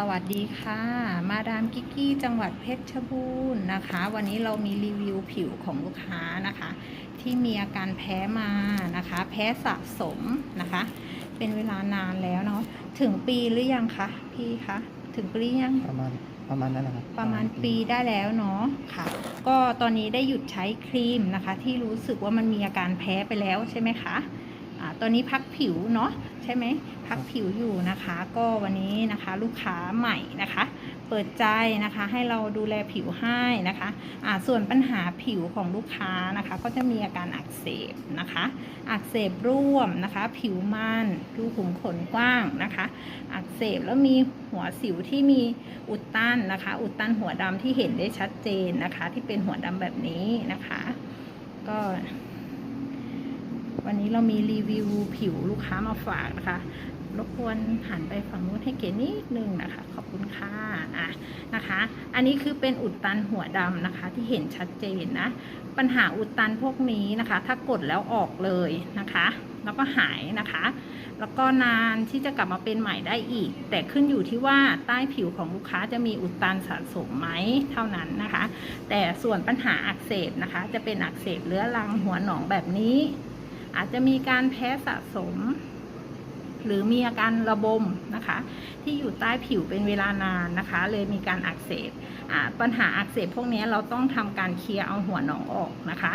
สวัสดีค่ะ มาดามกิกกี้จังหวัดเพชรบูรณ์นะคะ วันนี้เรามีรีวิวผิวของลูกค้านะคะ ที่มีอาการแพ้มานะคะ แพ้สะสมนะคะ เป็นเวลานานแล้วเนาะถึงปีหรือยังคะพี่คะถึงปีหรือยังประมาณประมาณนั้นแหละครับประมาณปีได้แล้วเนาะค่ะ ก็ตอนนี้ได้หยุดใช้ครีมนะคะ ที่รู้สึกว่ามันมีอาการแพ้ไปแล้วใช่ไหมคะอ่า ตอนนี้พักผิวเนาะใช่ไหมพักผิวอยู่นะคะ ก็วันนี้นะคะลูกค้าใหม่นะคะ เปิดใจนะคะให้เราดูแลผิวให้นะคะอ่าส่วนปัญหาผิวของลูกค้านะคะ ก็จะมีอาการอักเสบนะคะ อักเสบร่วมนะคะ ผิวมันรูขุมขนกว้างนะคะ อักเสบแล้วมีหัวสิวที่มีอุดตันนะคะ อุดตันหัวดำที่เห็นได้ชัดเจนนะคะ ที่เป็นหัวดำแบบนี้นะคะ ก็ วันนี้เรามีรีวิวผิวลูกค้ามาฝากนะคะ รบกวนหันไปฝั่งนู้นให้เก๋นิดนึงนะคะ ขอบคุณค่ะอะนะคะ อันนี้คือเป็นอุดตันหัวดำนะคะ ที่เห็นชัดเจนนะ ปัญหาอุดตันพวกนี้นะคะ ถ้ากดแล้วออกเลยนะคะ แล้วก็หายนะคะ แล้วก็นานที่จะกลับมาเป็นใหม่ได้อีก แต่ขึ้นอยู่ที่ว่าใต้ผิวของลูกค้าจะมีอุดตันสะสมไหมเท่านั้นนะคะ แต่ส่วนปัญหาอักเสบนะคะ จะเป็นอักเสบเรื้อรังหัวหนองแบบนี้ อาจจะมีการแพ้สะสม หรือมีอาการระบมนะคะ ที่อยู่ใต้ผิวเป็นเวลานานนะคะ เลยมีการอักเสบปัญหาอักเสบพวกนี้เราต้องทำการเคลียร์เอาหัวหนองออกนะคะ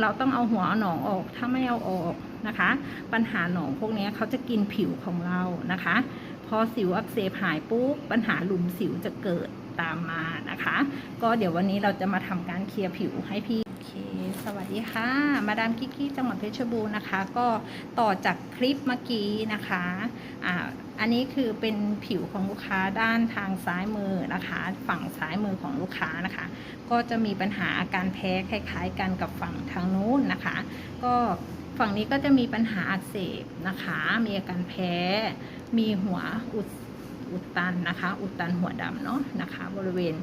เราต้องเอาหัวหนองออกถ้าไม่เอาออกนะคะ ปัญหาหนองพวกนี้เขาจะกินผิวของเรานะคะ พอสิวอักเสบหายปุ๊บปัญหาหลุมสิวจะเกิดตามมานะคะ ก็เดี๋ยววันนี้เราจะมาทำการเคลียร์ผิวให้พี่ สวัสดีค่ะ มาดามกิกกี้จังหวัดเพชรบูรณ์นะคะ ก็ต่อจากคลิปเมื่อกี้นะคะอ่าอันนี้คือเป็นผิวของลูกค้าด้านทางซ้ายมือนะคะ ฝั่งซ้ายมือของลูกค้านะคะ ก็จะมีปัญหาอาการแพ้คล้ายๆกันกับฝั่งทางนู้นนะคะ ก็ฝั่งนี้ก็จะมีปัญหาอักเสบนะคะ มีอาการแพ้ มีหัวอุดอุดตันนะคะ อุดตันหัวดำเนาะนะคะ บริเวณ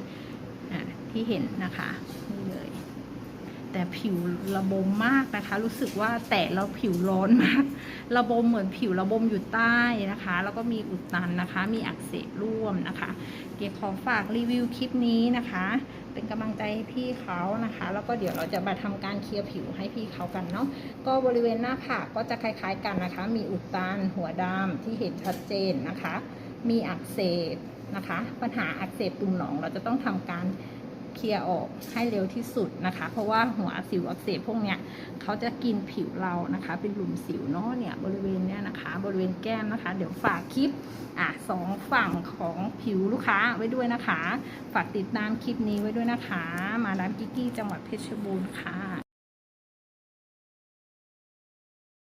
ที่เห็นนะคะนี่เลย แต่ผิวระบมมากนะคะ รู้สึกว่าแตะแล้วผิวร้อนมาก ระบมเหมือนผิวระบมอยู่ใต้นะคะ แล้วก็มีอุดตันนะคะ มีอักเสบร่วมนะคะ เก๋ขอฝากรีวิวคลิปนี้นะคะ เป็นกำลังใจให้พี่เขานะคะ แล้วก็เดี๋ยวเราจะมาทำการเคลียร์ผิวให้พี่เขากันเนาะ ก็บริเวณหน้าผากก็จะคล้ายๆกันนะคะ มีอุดตันหัวดำที่เห็นชัดเจนนะคะ มีอักเสบนะคะ ปัญหาอักเสบตุ่มหนองเราจะต้องทำการ เคลียร์ออกให้เร็วที่สุดนะคะ เพราะว่าหัวสิวอักเสบพวกเนี้ยเขาจะกินผิวเรานะคะ เป็นหลุมสิวเนาะเนี่ยบริเวณเนี้ยนะคะ บริเวณแก้มนะคะ เดี๋ยวฝากคลิปอะสองฝั่งของผิวลูกค้าไว้ด้วยนะคะ ฝากติดตามคลิปนี้ไว้ด้วยนะคะ มาดามกิกกี้จังหวัดเพชรบูรณ์ค่ะ